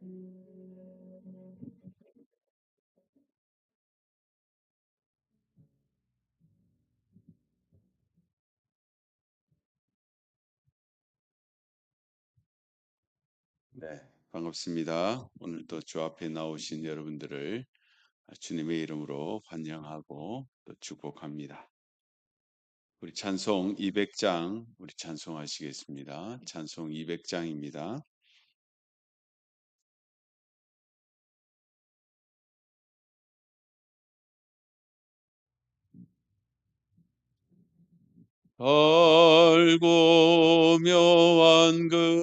Thank mm -hmm. you. 네, 반갑습니다. 오늘도 주 앞에 나오신 여러분들을 주님의 이름으로 환영하고 또 축복합니다. 우리 찬송 200장 우리 찬송하시겠습니다. 찬송 200장입니다. 알고 묘한 그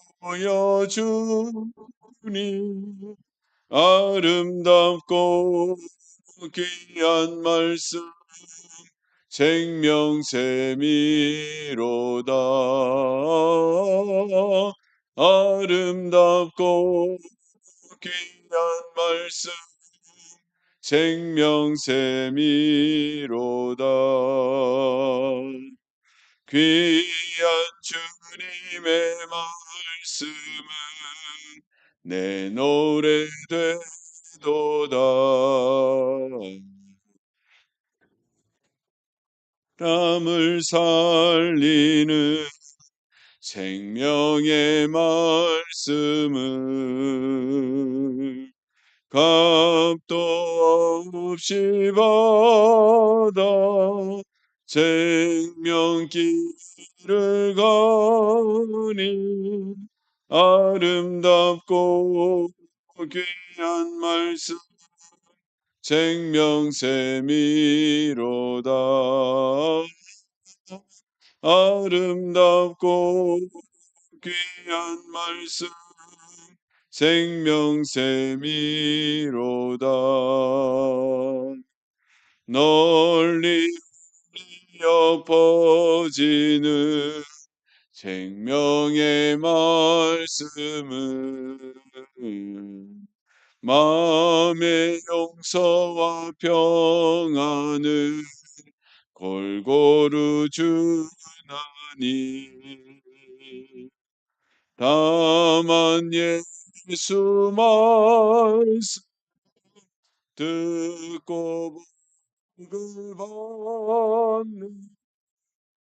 보여주니 아름답고 귀한 말씀 생명샘이로다. 아름답고 귀한 말씀 생명샘이로다. 귀한 주님의 말 씀은 내 노래 되도다. 람을 살리는 생명의 말씀을 값도 없이 받아 생명길을 가니 아름답고 귀한 말씀 생명샘이로다. 아름답고 귀한 말씀 생명샘이로다. 널리 말씀은 마음의 용서와 평안을 골고루 주나니. 다만 예수 말씀 듣고 복을 받는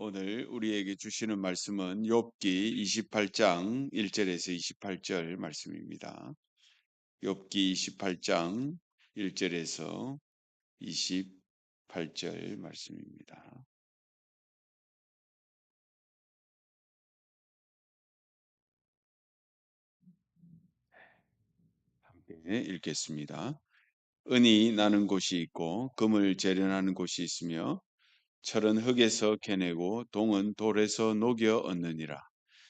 오늘 우리에게 주시는 말씀은 욥기 28장 1절에서 28절 말씀입니다. 욥기 28장 1절에서 28절 말씀입니다. 함께 읽겠습니다. 은이 나는 곳이 있고 금을 재련하는 곳이 있으며 철은 흙에서 캐내고 동은 돌에서 녹여 얻느니라.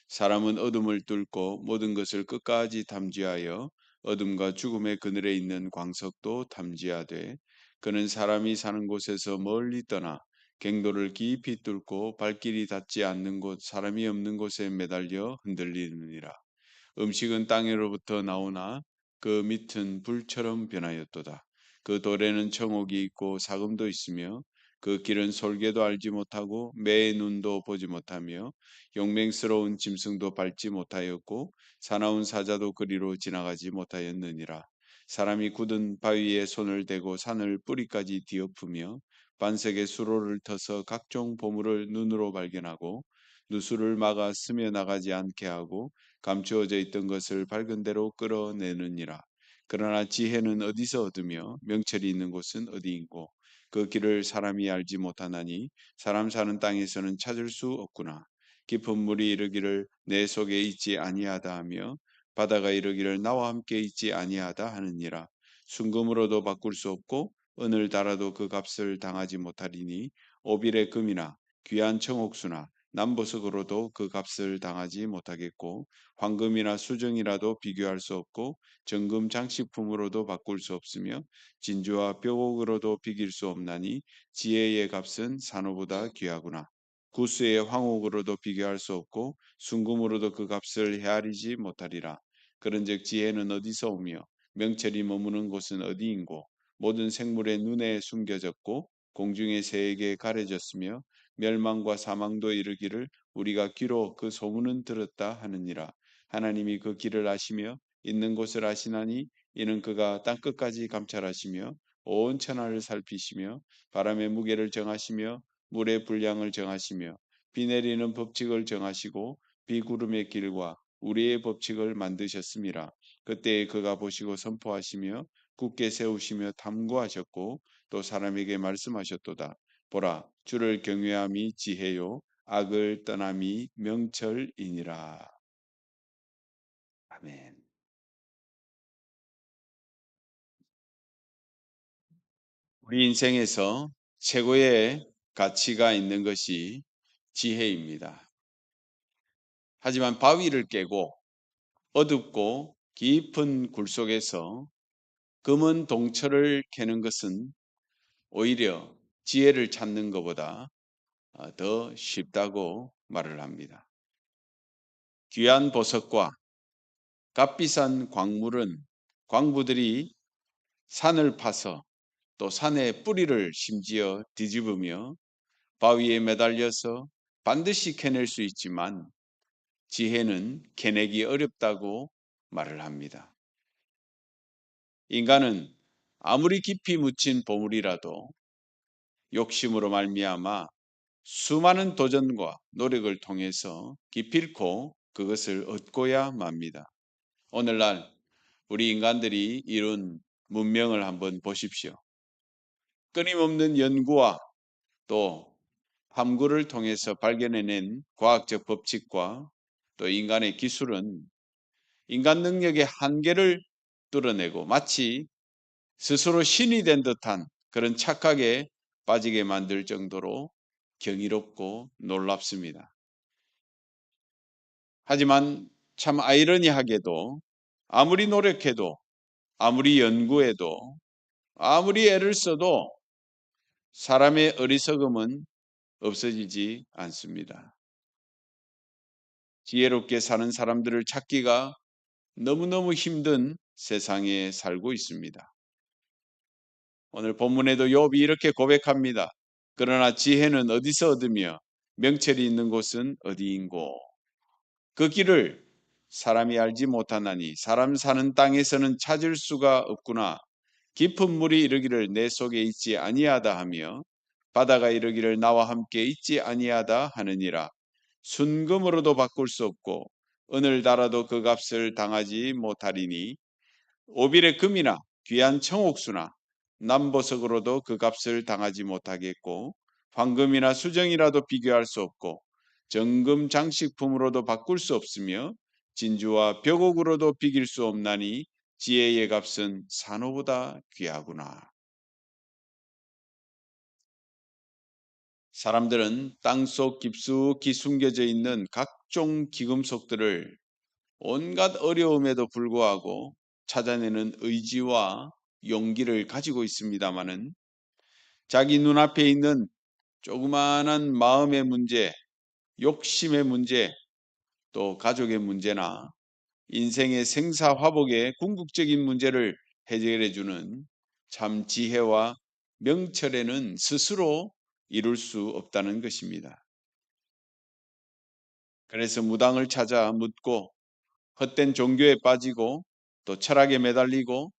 사람은 어둠을 뚫고 모든 것을 끝까지 탐지하여 어둠과 죽음의 그늘에 있는 광석도 탐지하되 그는 사람이 사는 곳에서 멀리 떠나 갱도를 깊이 뚫고 발길이 닿지 않는 곳 사람이 없는 곳에 매달려 흔들리느니라. 음식은 땅으로부터 나오나 그 밑은 불처럼 변하였도다. 그 돌에는 청옥이 있고 사금도 있으며 그 길은 솔개도 알지 못하고 매의 눈도 보지 못하며 용맹스러운 짐승도 밟지 못하였고 사나운 사자도 그리로 지나가지 못하였느니라. 사람이 굳은 바위에 손을 대고 산을 뿌리까지 뒤엎으며 반석의 수로를 터서 각종 보물을 눈으로 발견하고 누수를 막아 스며 나가지 않게 하고 감추어져 있던 것을 밝은 대로 끌어내느니라. 그러나 지혜는 어디서 얻으며 명철이 있는 곳은 어디인고 그 길을 사람이 알지 못하나니 사람 사는 땅에서는 찾을 수 없구나. 깊은 물이 이르기를 내 속에 있지 아니하다 하며 바다가 이르기를 나와 함께 있지 아니하다 하느니라. 순금으로도 바꿀 수 없고 은을 달아도 그 값을 당하지 못하리니 오빌의 금이나 귀한 청옥수나 남보석으로도 그 값을 당하지 못하겠고 황금이나 수정이라도 비교할 수 없고 정금 장식품으로도 바꿀 수 없으며 진주와 뼈곡으로도 비길 수 없나니 지혜의 값은 산호보다 귀하구나. 구스의 황옥으로도 비교할 수 없고 순금으로도 그 값을 헤아리지 못하리라. 그런즉 지혜는 어디서 오며 명철이 머무는 곳은 어디인고 모든 생물의 눈에 숨겨졌고 공중의 새에게 가려졌으며 멸망과 사망도 이르기를 우리가 귀로 그 소문은 들었다 하느니라. 하나님이 그 길을 아시며 있는 곳을 아시나니 이는 그가 땅 끝까지 감찰하시며 온 천하를 살피시며 바람의 무게를 정하시며 물의 분량을 정하시며 비 내리는 법칙을 정하시고 비구름의 길과 우리의 법칙을 만드셨음이라. 그때 그가 보시고 선포하시며 굳게 세우시며 탐구하셨고 또 사람에게 말씀하셨도다. 보라 주를 경외함이 지혜요 악을 떠남이 명철이니라. 아멘. 우리 인생에서 최고의 가치가 있는 것이 지혜입니다. 하지만 바위를 깨고 어둡고 깊은 굴 속에서 검은 동철을 캐는 것은 오히려 지혜를 찾는 것보다 어, 더 쉽다고 말을 합니다. 귀한 보석과 값비싼 광물은 광부들이 산을 파서 또 산의 뿌리를 심지어 뒤집으며 바위에 매달려서 반드시 캐낼 수 있지만 지혜는 캐내기 어렵다고 말을 합니다. 인간은 아무리 깊이 묻힌 보물이라도 욕심으로 말미암아 수많은 도전과 노력을 통해서 기필코 그것을 얻고야 맙니다. 오늘날 우리 인간들이 이룬 문명을 한번 보십시오. 끊임없는 연구와 또 탐구를 통해서 발견해낸 과학적 법칙과 또 인간의 기술은 인간 능력의 한계를 뚫어내고 마치 스스로 신이 된 듯한 그런 착각에 빠지게 만들 정도로 경이롭고 놀랍습니다. 하지만 참 아이러니하게도 아무리 노력해도 아무리 연구해도 아무리 애를 써도 사람의 어리석음은 없어지지 않습니다. 지혜롭게 사는 사람들을 찾기가 너무너무 힘든 세상에 살고 있습니다. 오늘 본문에도 욥이 이렇게 고백합니다. 그러나 지혜는 어디서 얻으며 명철이 있는 곳은 어디인고 그 길을 사람이 알지 못하나니 사람 사는 땅에서는 찾을 수가 없구나. 깊은 물이 이르기를 내 속에 있지 아니하다 하며 바다가 이르기를 나와 함께 있지 아니하다 하느니라. 순금으로도 바꿀 수 없고 은을 달아도 그 값을 당하지 못하리니 오빌의 금이나 귀한 청옥수나 남보석으로도 그 값을 당하지 못하겠고 황금이나 수정이라도 비교할 수 없고 정금 장식품으로도 바꿀 수 없으며 진주와 벽옥으로도 비길 수 없나니 지혜의 값은 산호보다 귀하구나. 사람들은 땅속 깊숙이 숨겨져 있는 각종 기금속들을 온갖 어려움에도 불구하고 찾아내는 의지와 용기를 가지고 있습니다마는 자기 눈앞에 있는 조그마한 마음의 문제, 욕심의 문제, 또 가족의 문제나 인생의 생사화복의 궁극적인 문제를 해결해 주는 참 지혜와 명철에는 스스로 이룰 수 없다는 것입니다. 그래서 무당을 찾아 묻고 헛된 종교에 빠지고 또 철학에 매달리고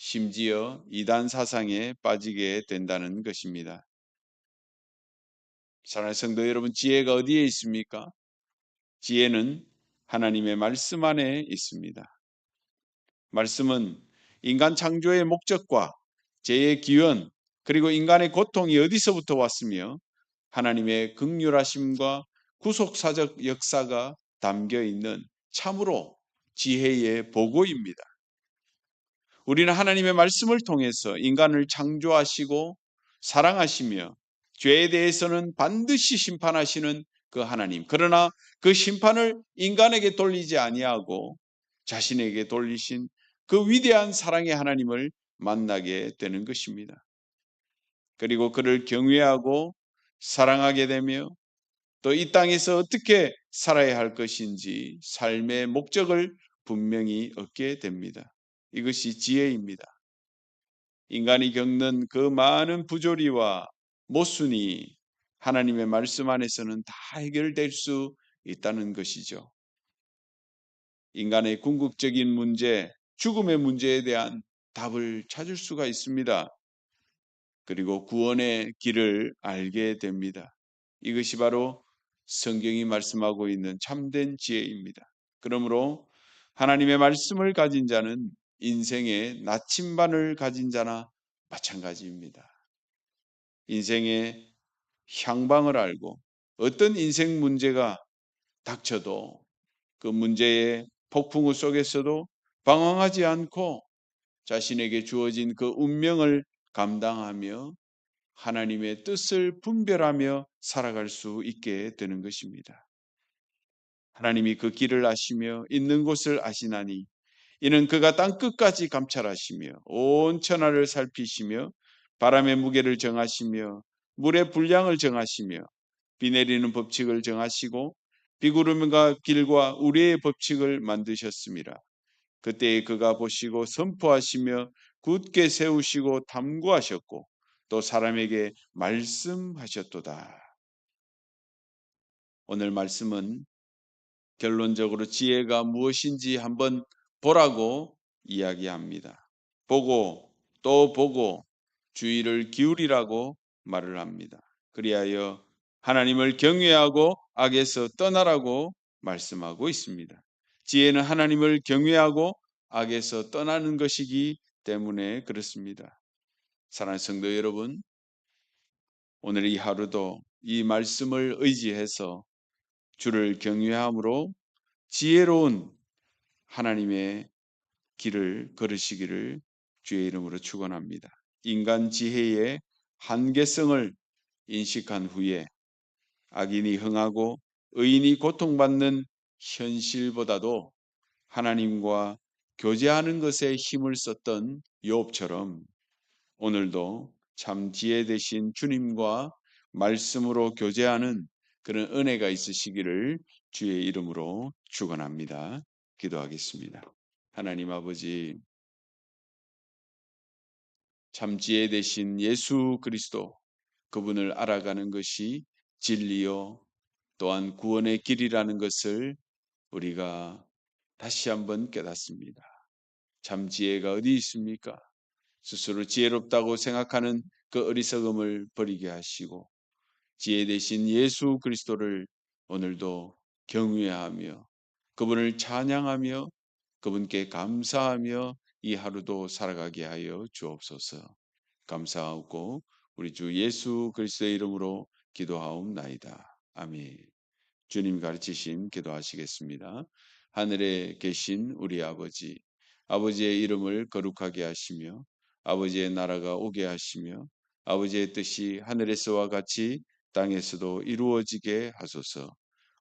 심지어 이단 사상에 빠지게 된다는 것입니다. 사랑하는 성도 여러분, 지혜가 어디에 있습니까? 지혜는 하나님의 말씀 안에 있습니다. 말씀은 인간 창조의 목적과 죄의 기원 그리고 인간의 고통이 어디서부터 왔으며 하나님의 극률하심과 구속사적 역사가 담겨 있는 참으로 지혜의 보고입니다. 우리는 하나님의 말씀을 통해서 인간을 창조하시고 사랑하시며 죄에 대해서는 반드시 심판하시는 그 하나님. 그러나 그 심판을 인간에게 돌리지 아니하고 자신에게 돌리신 그 위대한 사랑의 하나님을 만나게 되는 것입니다. 그리고 그를 경외하고 사랑하게 되며 또 이 땅에서 어떻게 살아야 할 것인지 삶의 목적을 분명히 얻게 됩니다. 이것이 지혜입니다. 인간이 겪는 그 많은 부조리와 모순이 하나님의 말씀 안에서는 다 해결될 수 있다는 것이죠. 인간의 궁극적인 문제, 죽음의 문제에 대한 답을 찾을 수가 있습니다. 그리고 구원의 길을 알게 됩니다. 이것이 바로 성경이 말씀하고 있는 참된 지혜입니다. 그러므로 하나님의 말씀을 가진 자는 인생의 나침반을 가진 자나 마찬가지입니다. 인생의 향방을 알고 어떤 인생 문제가 닥쳐도 그 문제의 폭풍우 속에서도 방황하지 않고 자신에게 주어진 그 운명을 감당하며 하나님의 뜻을 분별하며 살아갈 수 있게 되는 것입니다. 하나님이 그 길을 아시며 있는 곳을 아시나니 이는 그가 땅 끝까지 감찰하시며 온 천하를 살피시며 바람의 무게를 정하시며 물의 분량을 정하시며 비 내리는 법칙을 정하시고 비구름과 길과 우리의 법칙을 만드셨습니다. 그때 그가 보시고 선포하시며 굳게 세우시고 탐구하셨고 또 사람에게 말씀하셨도다. 오늘 말씀은 결론적으로 지혜가 무엇인지 한번 보라고 이야기합니다. 보고 또 보고 주의를 기울이라고 말을 합니다. 그리하여 하나님을 경외하고 악에서 떠나라고 말씀하고 있습니다. 지혜는 하나님을 경외하고 악에서 떠나는 것이기 때문에 그렇습니다. 사랑하는 성도 여러분, 오늘 이 하루도 이 말씀을 의지해서 주를 경외함으로 지혜로운 하나님의 길을 걸으시기를 주의 이름으로 축원합니다. 인간 지혜의 한계성을 인식한 후에 악인이 흥하고 의인이 고통받는 현실보다도 하나님과 교제하는 것에 힘을 썼던 욥처럼 오늘도 참 지혜 되신 주님과 말씀으로 교제하는 그런 은혜가 있으시기를 주의 이름으로 축원합니다. 기도하겠습니다. 하나님 아버지 참 지혜 되신 예수 그리스도 그분을 알아가는 것이 진리요 또한 구원의 길이라는 것을 우리가 다시 한번 깨닫습니다. 참 지혜가 어디 있습니까? 스스로 지혜롭다고 생각하는 그 어리석음을 버리게 하시고 지혜 대신 예수 그리스도를 오늘도 경외하며 그분을 찬양하며 그분께 감사하며 이 하루도 살아가게 하여 주옵소서. 감사하고 우리 주 예수 그리스도의 이름으로 기도하옵나이다. 아멘. 주님 가르치신 기도하시겠습니다. 하늘에 계신 우리 아버지, 아버지의 이름을 거룩하게 하시며 아버지의 나라가 오게 하시며 아버지의 뜻이 하늘에서와 같이 땅에서도 이루어지게 하소서.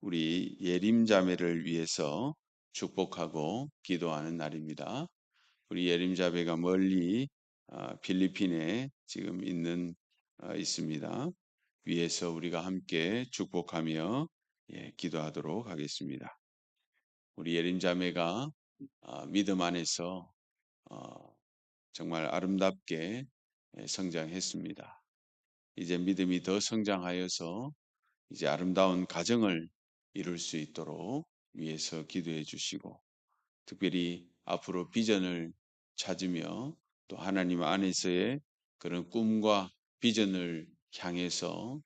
우리 예림 자매를 위해서 축복하고 기도하는 날입니다. 우리 예림 자매가 멀리 아, 필리핀에 지금 있는 아, 있습니다. 위에서 우리가 함께 축복하며 예, 기도하도록 하겠습니다. 우리 예림 자매가 아, 믿음 안에서 어, 정말 아름답게 예, 성장했습니다. 이제 믿음이 더 성장하여서 이제 아름다운 가정을 이룰 수 있도록 위해서 기도해 주시고 특별히 앞으로 비전을 찾으며 또 하나님 안에서의 그런 꿈과 비전을 향해서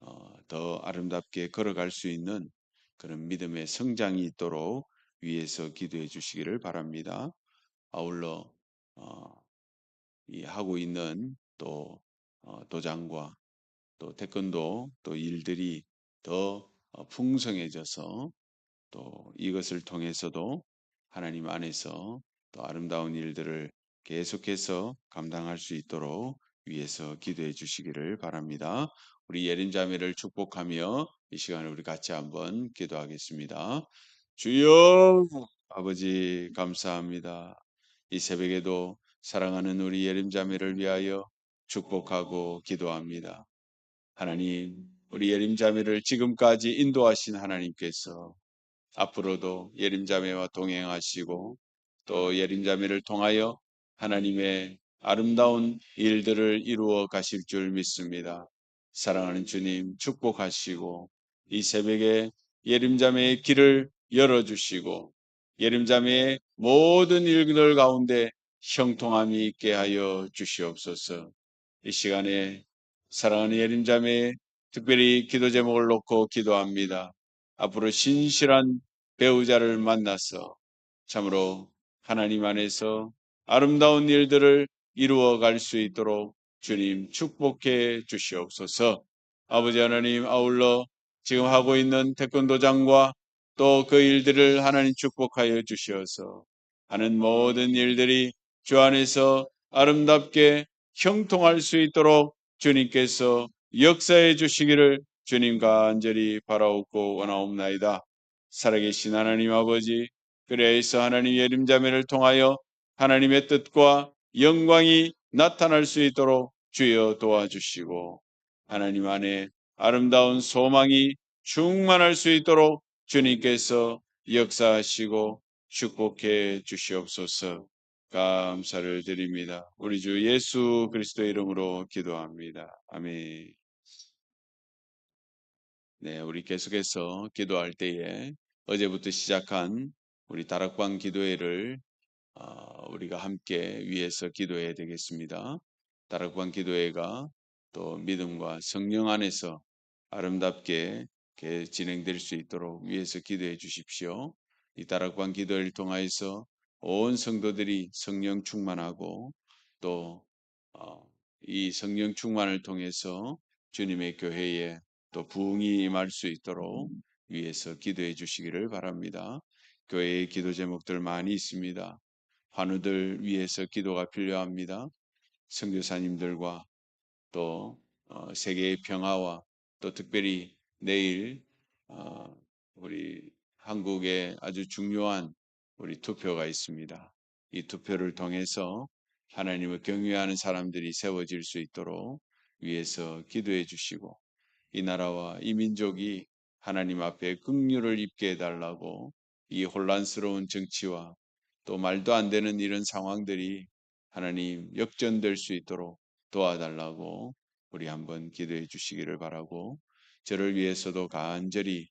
어, 더 아름답게 걸어갈 수 있는 그런 믿음의 성장이 있도록 위해서 기도해 주시기를 바랍니다. 아울러 어, 이 하고 있는 또 어, 도장과 또 태권도 또 일들이 더 어, 풍성해져서 또 이것을 통해서도 하나님 안에서 또 아름다운 일들을 계속해서 감당할 수 있도록 위해서 기도해 주시기를 바랍니다. 우리 예린 자매를 축복하며 이 시간을 우리 같이 한번 기도하겠습니다. 주여 아버지 감사합니다. 이 새벽에도 사랑하는 우리 예림 자매를 위하여 축복하고 기도합니다. 하나님, 우리 예림 자매를 지금까지 인도하신 하나님께서 앞으로도 예림 자매와 동행하시고 또 예림 자매를 통하여 하나님의 아름다운 일들을 이루어 가실 줄 믿습니다. 사랑하는 주님 축복하시고 이 새벽에 예림 자매의 길을 열어 주시고 예림 자매의 모든 일들 가운데 형통함이 있게 하여 주시옵소서. 이 시간에 사랑하는 예림 자매 특별히 기도 제목을 놓고 기도합니다. 앞으로 신실한 배우자를 만나서 참으로 하나님 안에서 아름다운 일들을 이루어 갈 수 있도록 주님 축복해 주시옵소서. 아버지 하나님 아울러 지금 하고 있는 태권도장과 또 그 일들을 하나님 축복하여 주시어서 하는 모든 일들이 주 안에서 아름답게 형통할 수 있도록 주님께서 역사해 주시기를 주님 간절히 바라옵고 원하옵나이다. 살아계신 하나님 아버지, 그래서 하나님 예림자매를 통하여 하나님의 뜻과 영광이 나타날 수 있도록 주여 도와주시고 하나님 안에 아름다운 소망이 충만할 수 있도록 주님께서 역사하시고 축복해 주시옵소서. 감사를 드립니다. 우리 주 예수 그리스도의 이름으로 기도합니다. 아멘. 네, 우리 계속해서 기도할 때에 어제부터 시작한 우리 다락방 기도회를 어, 우리가 함께 위해서 기도해야 되겠습니다. 다락방 기도회가 또 믿음과 성령 안에서 아름답게 진행될 수 있도록 위해서 기도해 주십시오. 이 다락방 기도를 통하여서 온 성도들이 성령 충만하고 또이 어, 성령 충만을 통해서 주님의 교회에 또 부흥이 임할 수 있도록 위해서 기도해 주시기를 바랍니다. 교회의 기도 제목들 많이 있습니다. 환우들 위해서 기도가 필요합니다. 선교사님들과 또 어, 세계의 평화와 또 특별히 내일 어, 우리 한국에 아주 중요한 우리 투표가 있습니다. 이 투표를 통해서 하나님을 경외하는 사람들이 세워질 수 있도록 위해서 기도해 주시고 이 나라와 이 민족이 하나님 앞에 긍휼을 입게 해달라고 이 혼란스러운 정치와 또 말도 안 되는 이런 상황들이 하나님 역전될 수 있도록 도와달라고 우리 한번 기도해 주시기를 바라고 저를 위해서도 간절히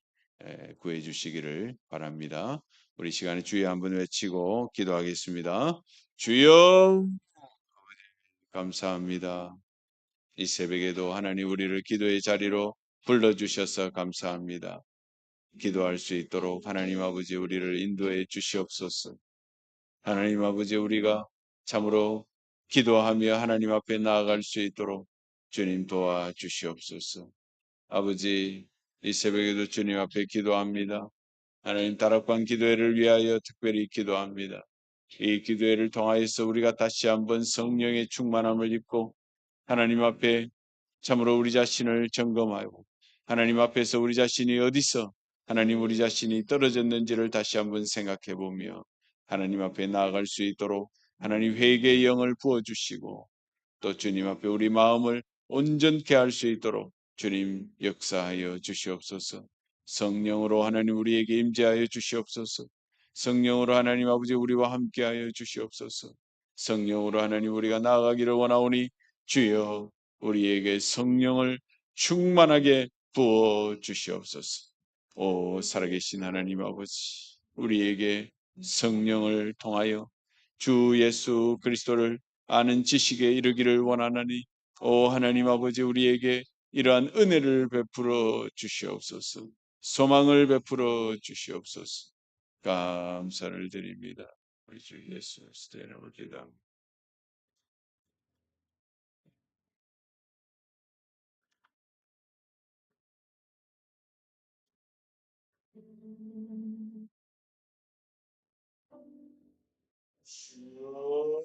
구해 주시기를 바랍니다. 우리 시간에 주여 한번 외치고 기도하겠습니다. 주여 감사합니다. 이 새벽에도 하나님 우리를 기도의 자리로 불러주셔서 감사합니다. 기도할 수 있도록 하나님 아버지 우리를 인도해 주시옵소서. 하나님 아버지 우리가 참으로 기도하며 하나님 앞에 나아갈 수 있도록 주님 도와 주시옵소서. 아버지 이 새벽에도 주님 앞에 기도합니다. 하나님 다락방 기도회를 위하여 특별히 기도합니다. 이 기도회를 통하여서 우리가 다시 한번 성령의 충만함을 입고 하나님 앞에 참으로 우리 자신을 점검하고 하나님 앞에서 우리 자신이 어디서 하나님 우리 자신이 떨어졌는지를 다시 한번 생각해 보며 하나님 앞에 나아갈 수 있도록 하나님 회개의 영을 부어 주시고 또 주님 앞에 우리 마음을 온전케 할 수 있도록 주님 역사하여 주시옵소서. 성령으로 하나님 우리에게 임재하여 주시옵소서. 성령으로 하나님 아버지 우리와 함께하여 주시옵소서. 성령으로 하나님 우리가 나아가기를 원하오니 주여 우리에게 성령을 충만하게 부어 주시옵소서. 오 살아계신 하나님 아버지 우리에게 성령을 통하여 주 예수 그리스도를 아는 지식에 이르기를 원하나니 오 하나님 아버지 우리에게 이러한 은혜를 베풀어 주시옵소서. 소망을 베풀어 주시옵소서. 감사를 드립니다. 우리 주 예수 그리스도의 이름으로 기도합니다. 주여